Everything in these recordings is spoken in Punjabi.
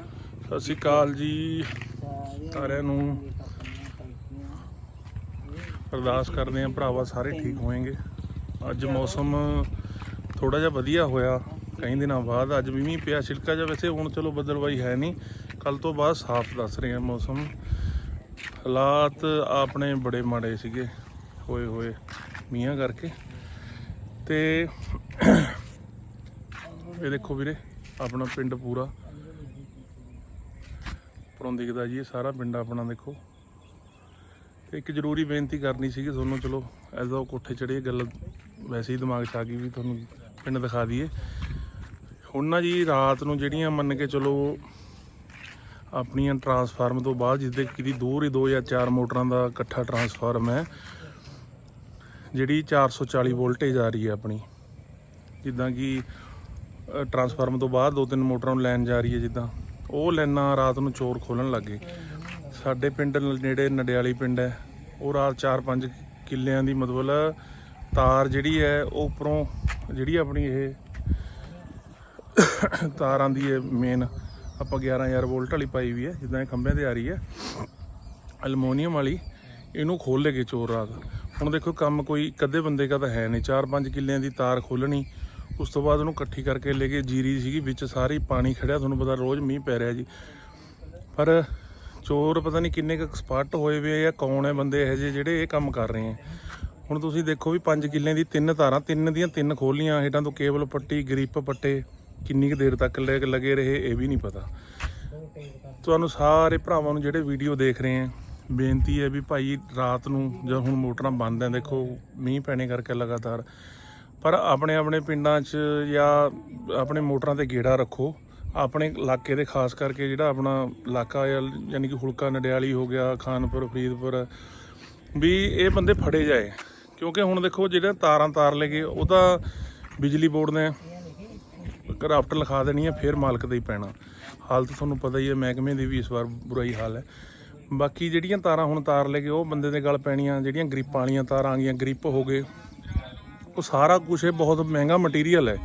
ਸਤਿ ਸ਼੍ਰੀ ਅਕਾਲ ਜੀ। ਸਾਰਿਆਂ ਨੂੰ ਅਰਦਾਸ ਕਰਦੇ ਆਂ ਭਰਾਵਾ ਸਾਰੇ ਠੀਕ ਹੋਣਗੇ ਅੱਜ ਮੌਸਮ ਥੋੜਾ ਜਿਹਾ ਵਧੀਆ ਹੋਇਆ। ਕਈ ਦਿਨਾਂ ਬਾਅਦ ਅੱਜ ਵੀ ਮੀਂਹ ਪਿਆ, ਛਿਲਕਾ ਜਿਹਾ। ਵੈਸੇ ਹੁਣ ਚਲੋ ਬੱਦਲਵਾਈ ਹੈ ਨਹੀਂ। ਕੱਲ ਤੋਂ ਬਾਅਦ ਸਾਫ਼ ਦੱਸ ਰਹੇ ਆ ਮੌਸਮ। ਹਾਲਾਤ ਆਪਣੇ ਬੜੇ ਮਾੜੇ ਸੀਗੇ। ਹੋਏ ਹੋਏ ਮੀਂਹਾਂ ਕਰਕੇ। ਤੇ ਇਹ ਦੇਖੋ ਵੀਰੇ, ਆਪਣਾ ਪਿੰਡ ਪੂਰਾ। ਉੱਪਰੋਂ ਦਿਖਦਾ ਜੀ, ਇਹ ਸਾਰਾ ਪਿੰਡ ਆਪਣਾ ਦੇਖੋ। ਤੇ ਇੱਕ ਜ਼ਰੂਰੀ ਬੇਨਤੀ ਕਰਨੀ ਸੀਗੀ ਤੁਹਾਨੂੰ, ਚਲੋ ਐਜ਼ ਆ ਕੋਠੇ ਚੜੇ ਗੱਲ ਵੈਸੇ ਹੀ ਦਿਮਾਗ 'ਚ ਆ ਗਈ ਵੀ ਤੁਹਾਨੂੰ ਪਿੰਡ ਦਿਖਾ ਦਈਏ। ਹੁਣ ਨਾ ਜੀ, ਰਾਤ ਨੂੰ ਜਿਹੜੀਆਂ ਮੰਨ ਕੇ ਚਲੋ ਆਪਣੀਆਂ ਟਰਾਂਸਫਾਰਮ ਤੋਂ ਬਾਅਦ ਜਿੱਦੇ ਕਿਦੀ ਦੂਰ ਹੀ ਦੋ ਜਾਂ ਚਾਰ ਮੋਟਰਾਂ ਦਾ ਇਕੱਠਾ ਟਰਾਂਸਫਾਰਮ ਹੈ, ਜਿਹੜੀ 440 ਵੋਲਟੇਜ ਆ ਰਹੀ ਹੈ ਆਪਣੀ। ਜਿੱਦਾਂ ਕਿ ਟਰਾਂਸਫਾਰਮ ਤੋਂ ਬਾਅਦ ਦੋ ਤਿੰਨ ਮੋਟਰਾਂ ਨੂੰ ਲੈਣ ਜਾ ਰਹੀ ਹੈ ਜਿੱਦਾਂ। ਉਹ ਲਾਈਨਾਂ ਰਾਤ ਨੂੰ ਚੋਰ ਖੋਲਣ ਲੱਗੇ ਸਾਡੇ ਪਿੰਡ ਨੇੜੇ ਨਡਿਆਲੀ ਪਿੰਡ ਹੈ। ਉਹ ਰਾਤ 4-5 ਕਿੱਲਿਆਂ ਦੀ ਮਤਲਬ ਤਾਰ ਜਿਹੜੀ ਹੈ, ਉਹ ਉੱਪਰੋਂ ਜਿਹੜੀ ਆਪਣੀ ਇਹ ਤਾਰ ਆਂਦੀ ਹੈ ਮੇਨ ਆਪਾਂ 11000 ਵੋਲਟ ਵਾਲੀ ਪਾਈ ਵੀ ਹੈ, ਜਿੱਦਾਂ ਇਹ ਖੰਭਿਆਂ ਤੇ ਆ ਰਹੀ ਹੈ। ਅਲਮੋਨੀਅਮ ਵਾਲੀ, ਇਹਨੂੰ ਖੋਲ ਲੇਗੇ ਚੋਰ ਰਾਤ। ਹੁਣ ਦੇਖੋ ਕੰਮ ਕੋਈ ਕਦੇ ਬੰਦੇ ਦਾ ਤਾਂ ਹੈ ਨਹੀਂ। 4-5 ਕਿੱਲਿਆਂ ਦੀ ਤਾਰ ਖੋਲਣੀ ਉਸ ਤੋਂ ਬਾਅਦ ਉਹਨੂੰ ਇਕੱਠੀ ਕਰਕੇ ਲੈ ਕੇ ਜੀਰੀ ਸੀਗੀ, ਵਿੱਚ ਸਾਰੀ ਪਾਣੀ ਖੜਿਆ, ਤੁਹਾਨੂੰ ਪਤਾ ਰੋਜ਼ ਮੀਂਹ ਪੈ ਰਿਹਾ ਜੀ। ਪਰ ਚੋਰ ਪਤਾ ਨਹੀਂ ਕਿੰਨੇ ਕੁ ਐਕਸਪਰਟ ਹੋਏ ਵੇ ਆ ਜਾਂ ਕੌਣ ਹੈ ਬੰਦੇ ਇਹੋ ਜਿਹੇ ਜਿਹੜੇ ਇਹ ਕੰਮ ਕਰ ਰਹੇ ਆ। ਹੁਣ ਤੁਸੀਂ ਦੇਖੋ ਵੀ 5 ਕਿੱਲੇ ਦੀ ਤਿੰਨ ਤਾਰਾਂ ਤਿੰਨ ਦੀਆਂ ਤਿੰਨ ਖੋਲੀਆਂ, ਹੇਠਾਂ ਤੋਂ ਕੇਬਲ ਪੱਟੀ, ਗ੍ਰਿਪ ਪੱਟੇ, ਕਿੰਨੀ ਕੁ ਦੇਰ ਤੱਕ ਲੈ- ਲੱਗੇ ਰਹੇ, ਇਹ ਵੀ ਨਹੀਂ ਪਤਾ। ਤੁਹਾਨੂੰ ਸਾਰੇ ਭਰਾਵਾਂ ਨੂੰ ਜਿਹੜੇ ਵੀਡੀਓ ਦੇਖ ਰਹੇ ਆ, ਬੇਨਤੀ ਹੈ ਵੀ ਭਾਈ ਰਾਤ ਨੂੰ ਜਦ ਹੁਣ ਮੋਟਰਾਂ ਬੰਦ ਆ, ਦੇਖੋ ਮੀਂਹ ਪੈਣੇ ਕਰਕੇ ਲਗਾਤਾਰ। ਪਰ ਆਪਣੇ ਆਪਣੇ ਪਿੰਡਾਂ 'ਚ ਜਾਂ ਆਪਣੇ ਮੋਟਰਾਂ ਤੇ ਗੇੜਾ ਰੱਖੋ। ਆਪਣੇ ਇਲਾਕੇ ਦੇ ਖਾਸ ਕਰਕੇ ਜਿਹੜਾ ਆਪਣਾ ਇਲਾਕਾ ਆ, ਯਾਨੀ ਕਿ ਹੁਲਕਾ ਨਡਿਆਲੀ ਹੋ ਗਿਆ ਖਾਨਪੁਰ ਫਰੀਦਪੁਰ ਵੀ ਇਹ ਬੰਦੇ ਫੜੇ ਜਾਏ। ਕਿਉਂਕਿ ਹੁਣ ਦੇਖੋ ਜਿਹੜਾ ਤਾਰਾਂ ਤਾਰ ਲੈ ਗਏ ਉਹ ਤਾਂ ਬਿਜਲੀ ਬੋਰਡ ਨੇ ਕਰਾਫਟ ਲਿਖਾ ਦੇਣੀ ਹੈ ਫਿਰ ਮਾਲਕ ਦਾ ਹੀ ਪੈਣਾ। ਹਾਲਤ ਤੁਹਾਨੂੰ ਪਤਾ ਹੀ ਹੈ ਮਹਿਕਮੇ ਦੀ ਵੀ ਇਸ ਵਾਰ ਬੁਰਾਈ ਹਾਲ ਹੈ। ਬਾਕੀ ਜਿਹੜੀਆਂ ਤਾਰਾਂ ਹੁਣ ਤਾਰ ਲੈ ਕੇ ਉਹ ਬੰਦੇ ਦੇ ਗਲ ਪੈਣੀਆਂ ਜਿਹੜੀਆਂ ਗ੍ਰਿਪ ਵਾਲੀਆਂ ਤਾਰਾਂ ਆ ਗਈਆਂ ਗ੍ਰਿਪ ਹੋ ਗਏ। ਉਹ ਸਾਰਾ ਕੁਝ ਇਹ ਬਹੁਤ ਮਹਿੰਗਾ ਮਟੀਰੀਅਲ ਹੈ।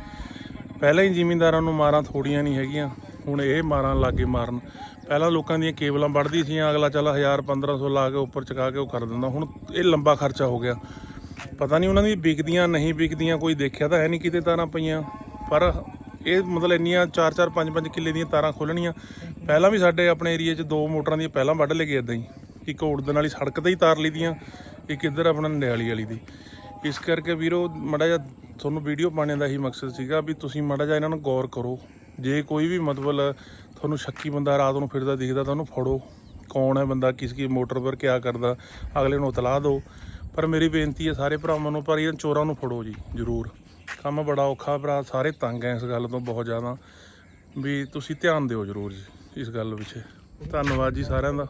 ਪਹਿਲਾਂ ਹੀ ਜ਼ਿਮੀਂਦਾਰਾਂ ਨੂੰ ਮਾਰਾਂ ਥੋੜੀਆਂ ਨਹੀਂ ਹੈਗੀਆਂ, ਹੁਣ ਇਹ ਮਾਰਾਂ ਲਾਗੇ ਮਾਰਨ। ਪਹਿਲਾਂ ਲੋਕਾਂ ਦੀਆਂ ਕੇਬਲਾਂ ਵੱਢਦੀ ਸੀ ਅਗਲਾ ਚੱਲ 1000 1500 ਲਾ ਕੇ ਉੱਪਰ ਚਕਾ ਕੇ ਉਹ ਕਰ ਦਿੰਦਾ। ਹੁਣ ਇਹ ਲੰਬਾ ਖਰਚਾ ਹੋ ਗਿਆ। ਪਤਾ ਨਹੀਂ ਉਹਨਾਂ ਦੀ ਵਿਕਦੀਆਂ, ਨਹੀਂ ਵਿਕਦੀਆਂ, ਕੋਈ ਦੇਖਿਆ ਤਾਂ ਹੈ ਨਹੀਂ ਕਿਤੇ ਤਾਰਾਂ ਪਈਆਂ। ਪਰ ਇਹ ਮਤਲਬ ਇੰਨੀਆਂ 4-4 5-5 ਕਿੱਲੇ ਦੀਆਂ ਤਾਰਾਂ ਖੋਲਣੀਆਂ ਪਹਿਲਾਂ ਵੀ ਸਾਡੇ ਆਪਣੇ ਏਰੀਆ 'ਚ ਦੋ ਮੋਟਰਾਂ ਦੀਆਂ ਪਹਿਲਾਂ ਵੱਢ ਲਏ ਗਏ ਇਦਾਂ ਹੀ। ਇੱਕ ਉੜਦਣ ਵਾਲੀ ਸੜਕ ਤੇ ਹੀ ਤਾਰ ਲਈ ਦੀਆਂ ਇੱਕ ਇੱਧਰ ਆਪਣਾ ਨੰਡਿਆਲੀ ਵਾਲੀ ਦੀ। ਇਸ ਕਰਕੇ ਵੀਰੋ, ਮੜਾ ਜਿਹਾ ਤੁਹਾਨੂੰ ਵੀਡੀਓ ਪਾਣੇ ਦਾ ਹੀ ਮਕਸਦ ਸੀਗਾ ਵੀ ਤੁਸੀਂ ਮੜਾ ਜਿਹਾ ਇਹਨਾਂ ਨੂੰ ਗੌਰ ਕਰੋ। ਜੇ ਕੋਈ ਵੀ ਮਤਲਬ ਤੁਹਾਨੂੰ ਸ਼ੱਕੀ ਬੰਦਾ ਰਾਤ ਨੂੰ ਫਿਰਦਾ ਦਿਖਦਾ ਤਾਂ ਉਹਨੂੰ ਫੜੋ। ਕੌਣ ਹੈ ਬੰਦਾ, ਕਿਸ ਕੀ ਮੋਟਰ ਪਰ ਕਿਆ ਕਰਦਾ, ਅਗਲੇ ਨੂੰ ਇਤਲਾਹ ਦਿਓ। ਪਰ ਮੇਰੀ ਬੇਨਤੀ ਹੈ ਸਾਰੇ ਭਰਾਵਾਂ ਨੂੰ, ਪਰ ਇਹਨਾਂ ਚੋਰਾਂ ਨੂੰ ਫੜੋ ਜੀ, ਜ਼ਰੂਰ। ਕੰਮ ਬੜਾ ਔਖਾ ਭਰਾ, ਸਾਰੇ ਤੰਗ ਐ ਇਸ ਗੱਲ ਤੋਂ ਬਹੁਤ ਜ਼ਿਆਦਾ। ਵੀ ਤੁਸੀਂ ਧਿਆਨ ਦਿਓ ਜ਼ਰੂਰ ਜੀ, ਇਸ ਗੱਲ ਵਿੱਚ ਧੰਨਵਾਦ ਜੀ ਸਾਰਿਆਂ ਦਾ।